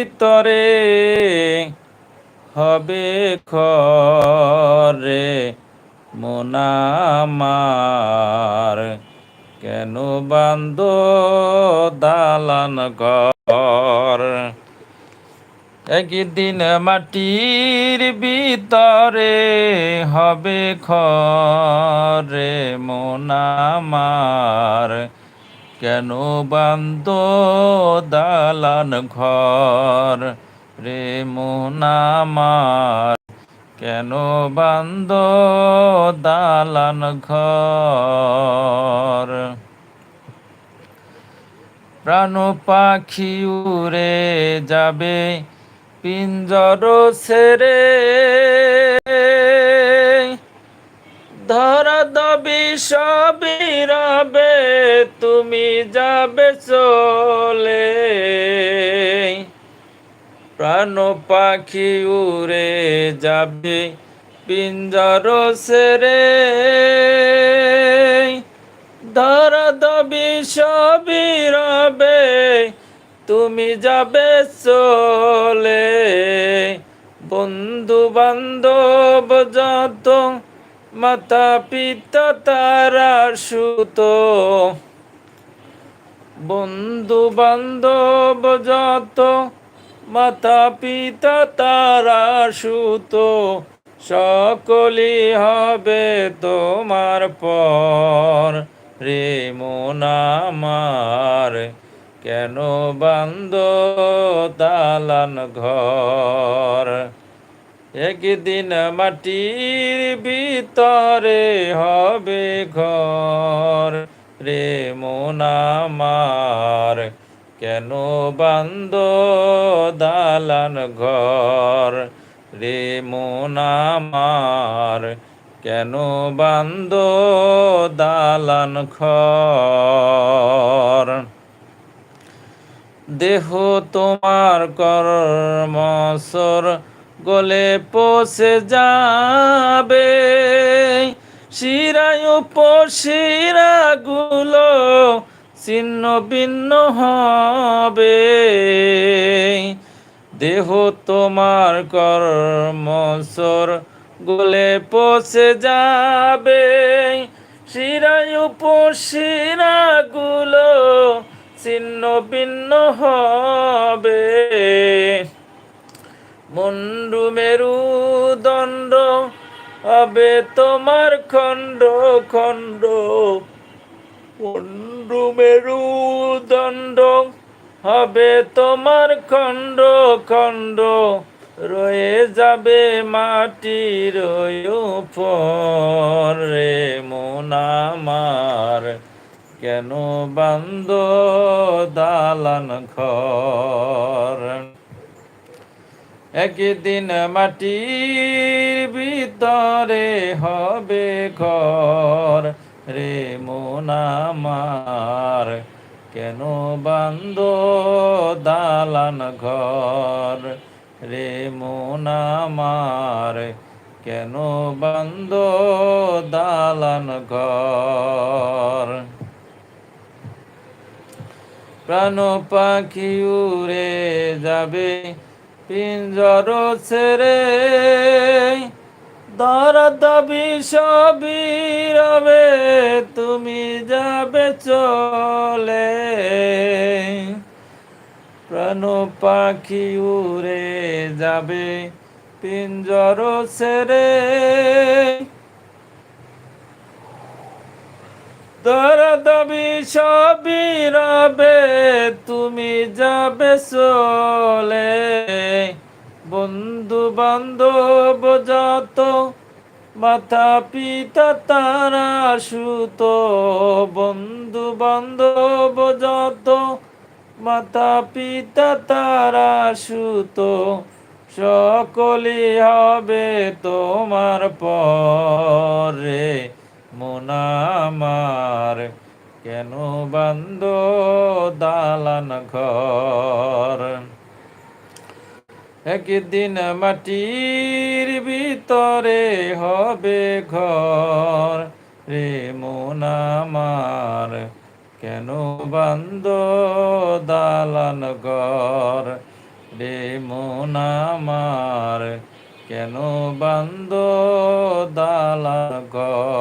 ভিতরে হবে খরে মোনামার কেন বান্দ দালান ঘর? একদিন মাটির ভিতরে হবে খরে। কেন বান্দ দালান ঘর? রে মোনামার কেন বান্দ দালান ঘর? প্রাণ পাখি উড়ে যাবে, পিঞ্জর সেরে ধরা দবি সবই রবে, তুমি যাবে চলে। প্রাণ পাখি উড়ে যাবে, পিঞ্জর সেরে। ধরা দবি সবই রবে, তুমি যাবে চলে। বন্ধু বান্ধব যত মাতা পিতা তারা সুত। বন্ধু বান্ধব যত মাতা পিতা তারা সুত। সকলি হবে তোমার পর। রে মোনামার কেন বান্দ তালান ঘর? একদিন মাটির ভিতরে হবে ঘর। রে মোনামার কেন বান্দ দালান ঘর? রে মোনামার কেন বান্দ দালান ঘর? দেহ তোমার কর্মসর গলে পচে যাবে। শিরায় উপশিরাগুলো ছিন্ন ভিন্ন হবে। দেহ তোমার কর্মসর গলে পচে যাবে। শিরায় উপশিরাগুলো ছিন্ন ভিন্ন হবে। মুন্ডু মেরু দণ্ড হবে তোমার খণ্ড খণ্ড। মুন্ডু মেরু দণ্ড হবে তোমার খণ্ড খণ্ড। রয়ে যাবে মাটি মাটির পরে মোনামার কেন বান্দ দালান ঘর? একদিন মাটির ভিতরে হবে ঘর রে মোনামার কেন বান্দ দালান ঘর রে মোনামার কেন বান্দ দালান ঘর? প্রাণ পাখি উড়ে যাবে পিঞ্জর ছেড়ে দর দাবি সবই রবে তুমি যাবে চলে। প্রাণ পাখি উড়ে যাবে পিঞ্জর ছেড়ে তোর দাবি সবই রবে, তুমি যাবে চলে। বন্ধু বান্ধব যত মাতা পিতা তারা সুত। বন্ধু বান্ধব যত মাতা পিতা তারা সুত। সকলি হবে তোমার পরে। মোনামার কেন বান্দ দালান ঘর? একদিন মাটির ভিতরে হবে ঘর। রে মোনামার কেন বান্দ দালান ঘর? রে মন আমার, কেন বান্দ দালান ঘর?